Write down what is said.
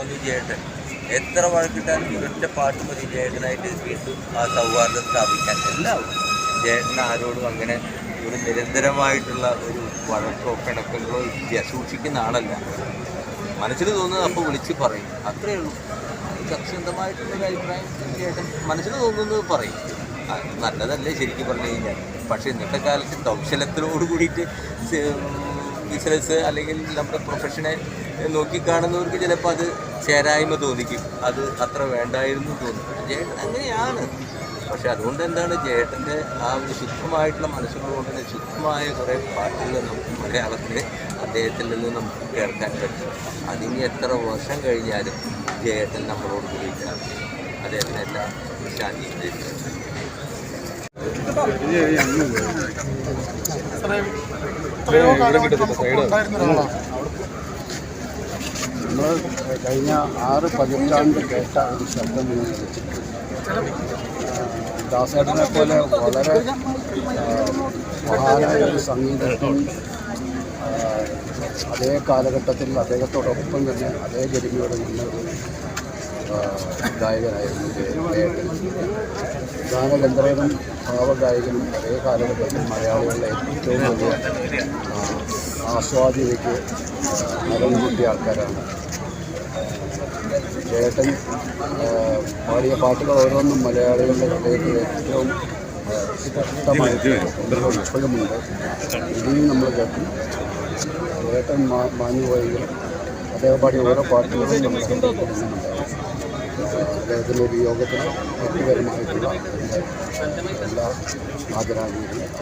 ഒന്ന് ജയേട്ടൻ എത്ര വഴക്കിട്ടാലും ഇവരുടെ പാട്ട് മതി ജയേട്ടനായിട്ട് വീണ്ടും ആ സൗഹാർദ്ദം സ്ഥാപിക്കാൻ എല്ലാവരും ജയേട്ടൻ ആരോടും അങ്ങനെ ഒരു നിരന്തരമായിട്ടുള്ള ഒരു വഴക്കോ പിണക്കങ്ങളോ ഇല്ല സൂക്ഷിക്കുന്ന ആളല്ല. മനസ്സിൽ തോന്നുന്നത് അപ്പോൾ വിളിച്ച് പറയും. അത്രയേ ഉള്ളൂ. സത്യസന്ധമായിട്ടുള്ള ഒരു അഭിപ്രായം ചേട്ടൻ മനസ്സിൽ തോന്നുന്നത് പറയും. നല്ലതല്ലേ ശരിക്കും പറഞ്ഞു കഴിഞ്ഞാൽ. പക്ഷേ ഇന്നത്തെ കാലത്ത് കൗശലത്തിനോട് കൂടിയിട്ട് ബിസിനസ് അല്ലെങ്കിൽ നമ്മുടെ പ്രൊഫഷനെ നോക്കിക്കാണുന്നവർക്ക് ചിലപ്പോൾ അത് ചേരായ്മ തോന്നിക്കും. അത് അത്ര വേണ്ടായിരുന്നു തോന്നും. ജേട്ടൻ അങ്ങനെയാണ്. പക്ഷെ അതുകൊണ്ട് എന്താണ് ജേട്ടന്റെ ആ ഒരു ശുദ്ധമായിട്ടുള്ള മനസ്സുകൊണ്ട് തന്നെ ശുദ്ധമായ കുറേ പാട്ടുകൾ നമുക്ക് മലയാളത്തിൽ അദ്ദേഹത്തിൽ നിന്ന് നമുക്ക് കേൾക്കാൻ പറ്റും. അതിന് എത്ര വർഷം കഴിഞ്ഞാലും ജയേട്ടൻ നമ്മളോട് കൂടിയിട്ടാണ് അദ്ദേഹത്തിന് എല്ലാ ശാന്തിയും നമ്മൾ കഴിഞ്ഞ ആറ് പതിറ്റാണ്ട് കേട്ട ഒരു ശബ്ദം ദാസേട്ടനെ പോലെ വളരെ മഹാനായ ഒരു സംഗീതജ്ഞൻ അതേ കാലഘട്ടത്തിൽ അദ്ദേഹത്തോടൊപ്പം തന്നെ അതേ ഗരിമയോടെ ആ, ഗായകനായിരുന്നു ജയേട്ടൻ ഗാനഗന്ധർവനും ഭാവഗായകനും അതേ കാലഘട്ടത്തിൽ മലയാളികളുടെ ഏറ്റവും വലിയ ആസ്വാദ്യതയ്ക്ക് നിലം കൂട്ടിയ ആൾക്കാരാണ്. ചേട്ടൻ പാടിയ പാട്ടുകൾ ഓരോന്നും മലയാളികളുടെ ഹൃദയത്തിൽ ഏറ്റവും ശക്തമായിട്ട് ഇപ്പോഴുമുണ്ട് ഇനിയും നമ്മൾ കേൾക്കും. ചേട്ടൻ മാ മാഞ്ഞുപോയെങ്കിലും അദ്ദേഹം ഓരോ പാട്ടുകളും നമ്മൾ അദ്ദേഹത്തിന്റെ ഒരു യോഗത്തിന് വ്യക്തിപരമായിട്ടുള്ള എല്ലാ ആദരാഞ്ജലികളും